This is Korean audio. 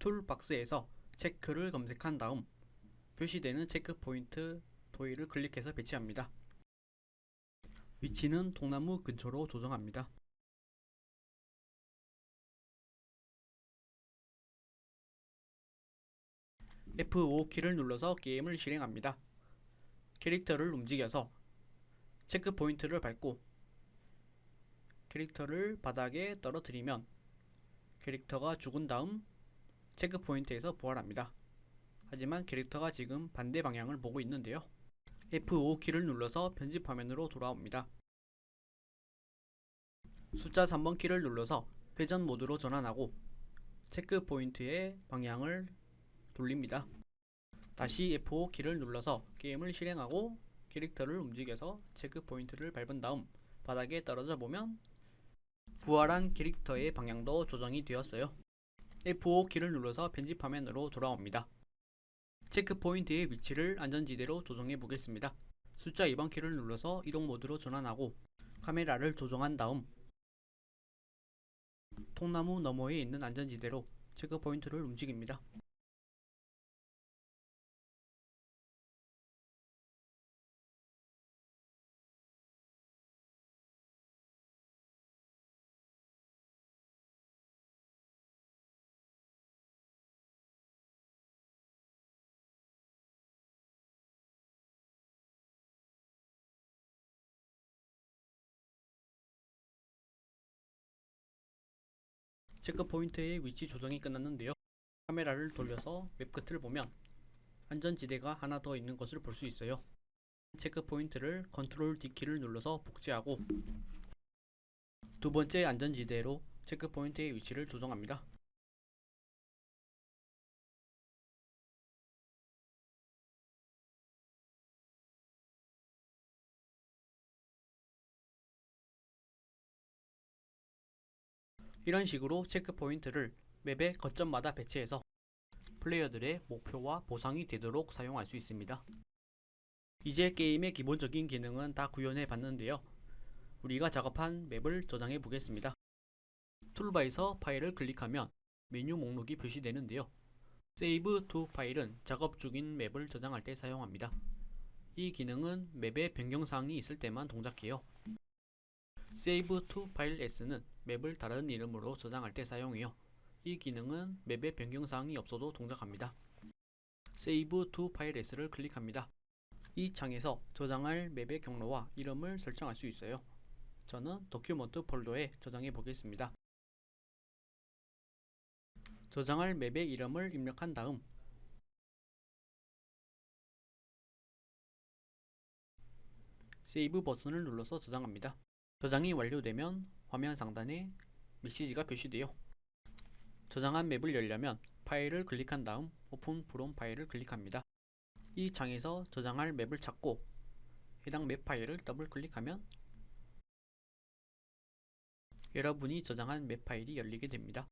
툴박스에서 체크를 검색한 다음 표시되는 체크 포인트 도일을 클릭해서 배치합니다. 위치는 통나무 근처로 조정합니다. F5 키를 눌러서 게임을 실행합니다. 캐릭터를 움직여서 체크 포인트를 밟고 캐릭터를 바닥에 떨어뜨리면 캐릭터가 죽은 다음 체크 포인트에서 부활합니다. 하지만 캐릭터가 지금 반대 방향을 보고 있는데요. F5 키를 눌러서 편집 화면으로 돌아옵니다. 숫자 3번 키를 눌러서 회전 모드로 전환하고 체크 포인트의 방향을 돌립니다. 다시 F5 키를 눌러서 게임을 실행하고 캐릭터를 움직여서 체크 포인트를 밟은 다음 바닥에 떨어져 보면 부활한 캐릭터의 방향도 조정이 되었어요. F5 키를 눌러서 편집 화면으로 돌아옵니다. 체크 포인트의 위치를 안전지대로 조정해 보겠습니다. 숫자 2번 키를 눌러서 이동 모드로 전환하고 카메라를 조정한 다음 통나무 너머에 있는 안전지대로 체크 포인트를 움직입니다. 체크 포인트의 위치 조정이 끝났는데요. 카메라를 돌려서 웹 끝을 보면 안전지대가 하나 더 있는 것을 볼 수 있어요. 체크 포인트를 컨트롤 D 키를 눌러서 복제하고 두 번째 안전지대로 체크 포인트의 위치를 조정합니다. 이런 식으로 체크 포인트를 맵의 거점마다 배치해서 플레이어들의 목표와 보상이 되도록 사용할 수 있습니다. 이제 게임의 기본적인 기능은 다 구현해 봤는데요. 우리가 작업한 맵을 저장해 보겠습니다. 툴바에서 파일을 클릭하면 메뉴 목록이 표시되는데요. Save to 파일은 작업 중인 맵을 저장할 때 사용합니다. 이 기능은 맵에 변경사항이 있을 때만 동작해요. Save to File S는 맵을 다른 이름으로 저장할 때 사용해요. 이 기능은 맵에 변경사항이 없어도 동작합니다. Save to File S를 클릭합니다. 이 창에서 저장할 맵의 경로와 이름을 설정할 수 있어요. 저는 도큐먼트 폴더에 저장해 보겠습니다. 저장할 맵의 이름을 입력한 다음 세이브 버튼을 눌러서 저장합니다. 저장이 완료되면 화면 상단에 메시지가 표시되어 저장한 맵을 열려면 파일을 클릭한 다음 오픈 프롬 파일을 클릭합니다. 이 창에서 저장할 맵을 찾고 해당 맵 파일을 더블 클릭하면 여러분이 저장한 맵 파일이 열리게 됩니다.